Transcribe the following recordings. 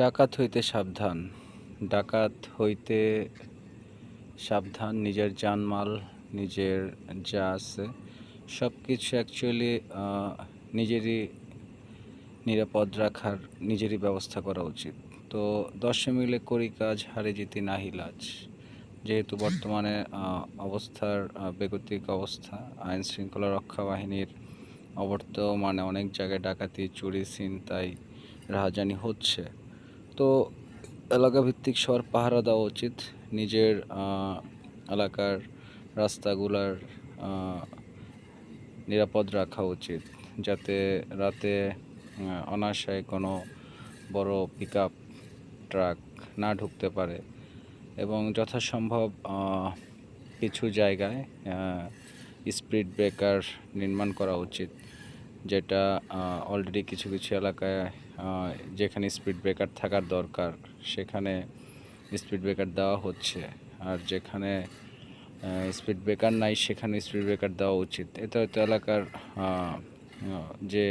ডাকাত হইতে সাবধান। ডাকাত হইতে সাবধান, নিজের জানমাল, নিজের যা আছে সব কিছু অ্যাকচুয়ালি নিজেরই নিরাপদ রাখার, নিজেরই ব্যবস্থা করা উচিত। তো দশে মিলে করি কাজ, হারে জিতি নাহি লাজ। যেহেতু বর্তমানে অবস্থার বেগতিক অবস্থা, আইন শৃঙ্খলা রক্ষা বাহিনীর অবর্তমানে অনেক জায়গায় ডাকাতি, চুরি, ছিনতাই, রাহাজানি হচ্ছে। তো এলাকা ভিত্তিক সবার পাহারা দেওয়া উচিত। নিজের এলাকার রাস্তাগুলার নিরাপদ রাখা উচিত। যাতে রাতে অনায়াসায় কোনো বড় পিক ট্রাক না ঢুকতে পারে এবং যথাসম্ভব কিছু জায়গায় স্পিড ব্রেকার নির্মাণ করা উচিত। যেটা অলরেডি কিছু কিছু এলাকায় যেখানে স্পিড ব্রেকার থাকার দরকার, সেখানে স্পিড ব্রেকার দেওয়া হচ্ছে। আর যেখানে স্পিড ব্রেকার নাই, সেখানে স্পিড ব্রেকার দেওয়া উচিত। এতে হয়তো এলাকার যে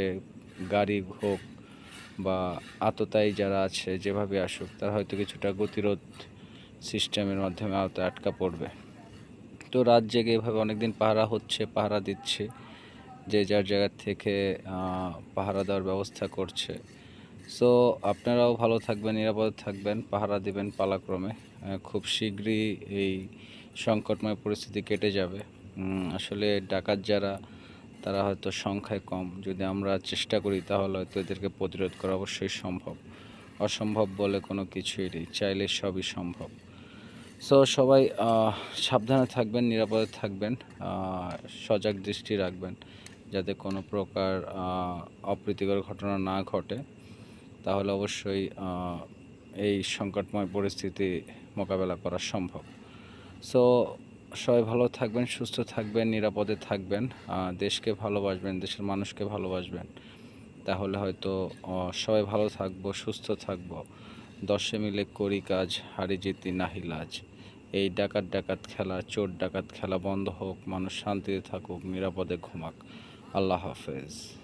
গাড়ি হোক বা আততায়ী যারা আছে, যেভাবে আসুক, তারা হয়তো কিছুটা গতিরোধ সিস্টেমের মাধ্যমে আওতায় আটকা পড়বে। তো রাত জেগে এভাবে অনেকদিন পাহারা হচ্ছে, পাহারা দিচ্ছে। যে যার জায়গা থেকে পাহারা দেওয়ার ব্যবস্থা করছে। সো আপনারাও ভালো থাকবেন, নিরাপদ থাকবেন, পাহারা দিবেন পালাক্রমে। খুব শীঘ্রই এই সংকটময় পরিস্থিতি কেটে যাবে। আসলে ডাকাত যারা, তারা হয়তো সংখ্যায় কম। যদি আমরা চেষ্টা করি, তাহলে হয়তো এদেরকে প্রতিরোধ করা অবশ্যই সম্ভব। অসম্ভব বলে কোনো কিছুই নেই, চাইলে সবই সম্ভব। সো সবাই সাবধানে থাকবেন, নিরাপদে থাকবেন সজাগ দৃষ্টি রাখবেন। যাতে কোনো প্রকার অপ্রীতিকর ঘটনা না ঘটে, তাহলে অবশ্যই এই সংকটময় পরিস্থিতি মোকাবেলা করা সম্ভব। সো সবাই ভালো থাকবেন, সুস্থ থাকবেন, নিরাপদে থাকবেন দেশকে ভালোবাসবেন, দেশের মানুষকে ভালোবাসবেন। তাহলে হয়তো সবাই ভালো থাকব, সুস্থ থাকব। দশে মিলে করি কাজ, হারি জিতি নাহি লাজ। এই ডাকাত ডাকাত খেলা, চোর ডাকাত খেলা বন্ধ হোক, মানুষ শান্তিতে থাকুক, নিরাপদে ঘুমাক। আল্লাহ হাফেজ।